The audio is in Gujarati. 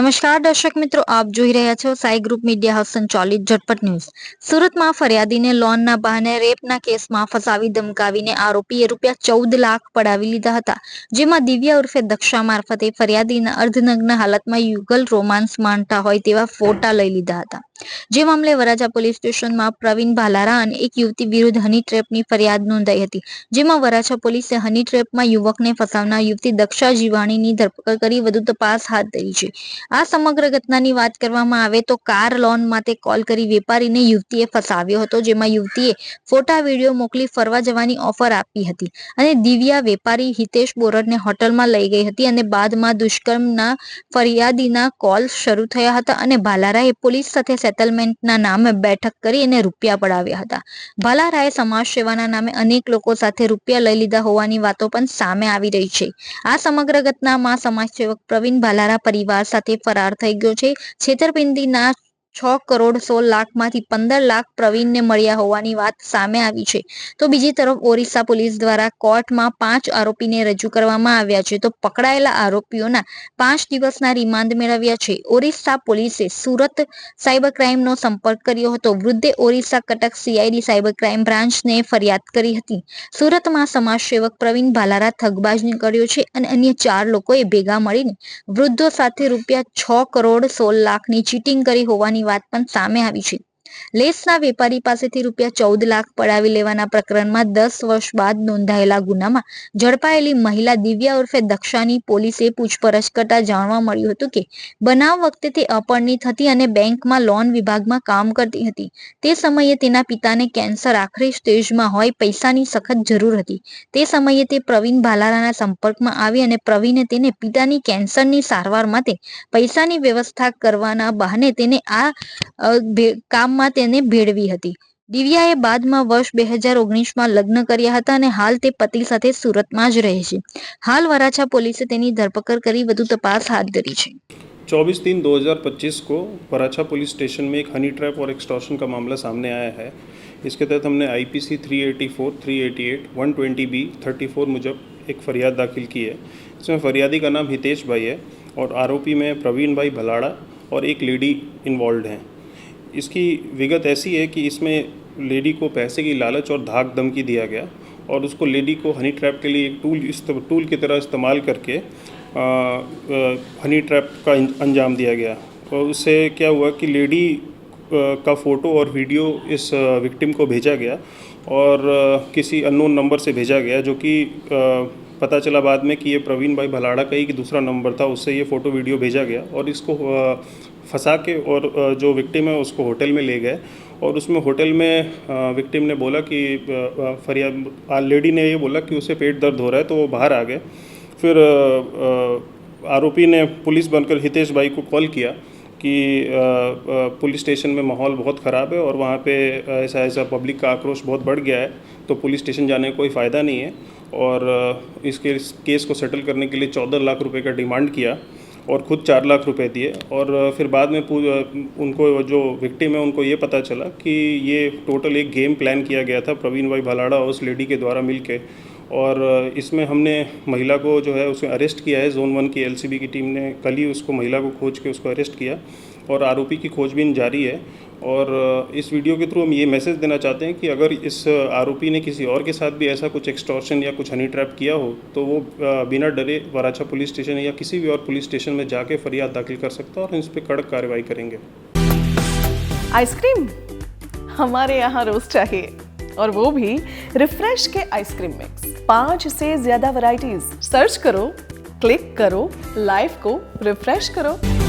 નમસ્કાર દર્શક મિત્રો આપ જોઈ રહ્યા છો સાઈ ગ્રુપ મીડિયા હાઉસ સંચાલિત ઝટપટ ન્યૂઝ સુરતમાં ફરિયાદીને લોનના બહાને રેપના કેસમાં ફસાવી ધમકાવીને આરોપીએ રૂપિયા ચૌદ લાખ પડાવી લીધા હતા જેમાં દિવ્યા ઉર્ફે દક્ષા મારફતે ફરિયાદીના અર્ધનગ્ન હાલતમાં યુગલ રોમાન્સ માનતા હોય તેવા ફોટા લઈ લીધા હતા જે મામલે વરાજા પોલીસ સ્ટેશનમાં પ્રવીણ ભાલારા અને એક યુવતી વિરુદ્ધ હની ટ્રેપની ફરિયાદ નોંધાઈ હતી જેમાં વરાછા પોલીસે હની ટ્રેપમાં યુવકને ફસાવનાર યુવતી દક્ષા જીવાણીની ધરપકડ કરી વધુ તપાસ હાથ ધરી છે આ સમગ્ર ઘટનાની વાત કરવામાં આવે તો કાર લોન માટે કોલ કરી વેપારીને યુવતીએ ફસાવ્યો હતો જેમાં યુવતીએ ફોટા વિડીયો મોકલી ફરવા જવાની ઓફર આપી હતી અને દિવ્યા વેપારી હિતેશ બોરડને હોટલમાં લઈ ગઈ હતી અને બાદમાં દુષ્કર્મના ફરિયાદીના કોલ શરૂ થયા હતા અને ભાલારાએ પોલીસ સાથે સેટલમેન્ટના નામે બેઠક કરી અને રૂપિયા પડાવ્યા હતા ભાલારાએ સમાજ સેવાના નામે અનેક લોકો સાથે રૂપિયા લઈ લીધા હોવાની વાતો પણ સામે આવી રહી છે આ સમગ્ર ઘટનામાં સમાજસેવક પ્રવીણ ભાલારા પરિવાર સાથે ફરાર થઈ ગયો છે છેતરપિંડીના છ કરોડ સોળ લાખમાંથી પંદર લાખ પ્રવીણને મળ્યા હોવાની વાત સામે આવી છે તો બીજી તરફ ઓરિસ્સા પોલીસ દ્વારા કોર્ટમાં પાંચ આરોપીને રજૂ કરવામાં આવ્યા છે તો પકડાયેલા આરોપીઓના પાંચ દિવસના રિમાન્ડ મેળવ્યા છે ઓરિસ્સા પોલીસે સુરત સાયબર ક્રાઇમનો સંપર્ક કર્યો હતો વૃદ્ધે Orissa Cuttack CID cyber crime બ્રાન્ચને ફરિયાદ કરી હતી સુરતમાં સમાજસેવક પ્રવીણ ભાલારા થગબાજ કર્યો છે અને અન્ય ચાર લોકોએ ભેગા મળીને વૃદ્ધો સાથે રૂપિયા છ કરોડ સોળ લાખની ચીટિંગ કરી હોવાની વાત પણ સામે આવી છે લેસના વેપારી પાસેથી રૂપિયા ચૌદ લાખ પડાવી લેવાના પ્રકરણમાં દસ વર્ષ બાદ નોંધાયેલા ગુનામાં ઝડપાયેલી મહિલા દિવ્યા ઉર્ફે દક્ષાની પોલીસે પૂછપરછ કરતા જાણવા મળ્યું હતું કે બનાવ વખતે તે અપરણી હતી અને બેંકમાં લોન વિભાગમાં કામ કરતી હતી તે સમયે તેના પિતાને કેન્સર આખરી સ્ટેજમાં હોય પૈસાની સખત જરૂર હતી તે સમયે તે પ્રવીણ ભાલારાના સંપર્કમાં આવી અને પ્રવીણે તેને પિતાની કેન્સરની સારવાર માટે પૈસાની વ્યવસ્થા કરવાના બહાને તેને આ કામ માતેને ભેળવી હતી દિવ્યાએ બાદમાં વર્ષ 2019 માં લગ્ન કર્યા હતા અને હાલ તે પતિ સાથે સુરતમાં જ રહે છે હાલ વરાછા પોલીસે તેની ધરપકડ કરી વધુ તપાસ હાથ ધરી છે 24/3/2025 કો વરાછા પોલીસ સ્ટેશન મે એક હની ટ્રેપ ઓર એક્સટોર્શન કા મામલો સામે આયા છે اس કે તરત हमने आईपीसी 384 388 120 बी 34 મુજબ એક ફરિયાદ दाखिल की है इसमें फरियादी का नाम हितेशભાઈ है और आरोपी में प्रवीण भाई भळाडा और एक लेडी इन्वॉल्वड है इसकी विगत ऐसी है कि इसमें लेडी को पैसे की लालच और धाक धमकी दिया गया और उसको लेडी को हनी ट्रैप के लिए एक टूल टूल की तरह इस्तेमाल करके आ, आ, हनी ट्रैप का अंजाम दिया गया और तो उससे क्या हुआ कि लेडी का फ़ोटो और वीडियो इस विक्टिम को भेजा गया और किसी अननोन नंबर से भेजा गया जो कि पता चला बाद में कि ये प्रवीण भाई भलाड़ा का ही दूसरा नंबर था उससे ये फ़ोटो वीडियो भेजा गया और इसको फंसा के और जो विक्टिम है उसको होटल में ले गए और उसमें होटल में विक्टिम ने बोला कि फरिया लेडी ने ये बोला कि उसे पेट दर्द हो रहा है तो वो बाहर आ गए फिर आरोपी ने पुलिस बनकर हितेश भाई को कॉल किया कि पुलिस स्टेशन में माहौल बहुत ख़राब है और वहाँ पे ऐसा ऐसा पब्लिक का आक्रोश बहुत बढ़ गया है तो पुलिस स्टेशन जाने का कोई फ़ायदा नहीं है और इसके इस केस को सेटल करने के लिए चौदह लाख रुपए का डिमांड किया और खुद चार लाख रुपए दिए और फिर बाद में उनको जो विक्टिम है उनको ये पता चला कि ये टोटल एक गेम प्लान किया गया था प्रवीण भाई भलाड़ा और उस लेडी के द्वारा मिल और इसमें हमने महिला को जो है उसे अरेस्ट किया है जोन वन की एलसीबी की टीम ने कल ही उसको महिला को खोज के उसको अरेस्ट किया और आरोपी की खोजबीन जारी है और इस वीडियो के थ्रू हम ये मैसेज देना चाहते हैं कि अगर इस आरोपी ने किसी और के साथ भी ऐसा कुछ एक्सटॉर्शन या कुछ हनी ट्रैप किया हो तो वो बिना डरे वराछा पुलिस स्टेशन या किसी भी और पुलिस स्टेशन में जाके फरियाद दाखिल कर सकता है और इस पर कड़क कार्रवाई करेंगे आइसक्रीम हमारे यहाँ रोज चाहिए और वो भी रिफ्रेश के आइसक्रीम मिक्स पाँच से ज्यादा वैरायटीज सर्च करो क्लिक करो लाइफ को रिफ्रेश करो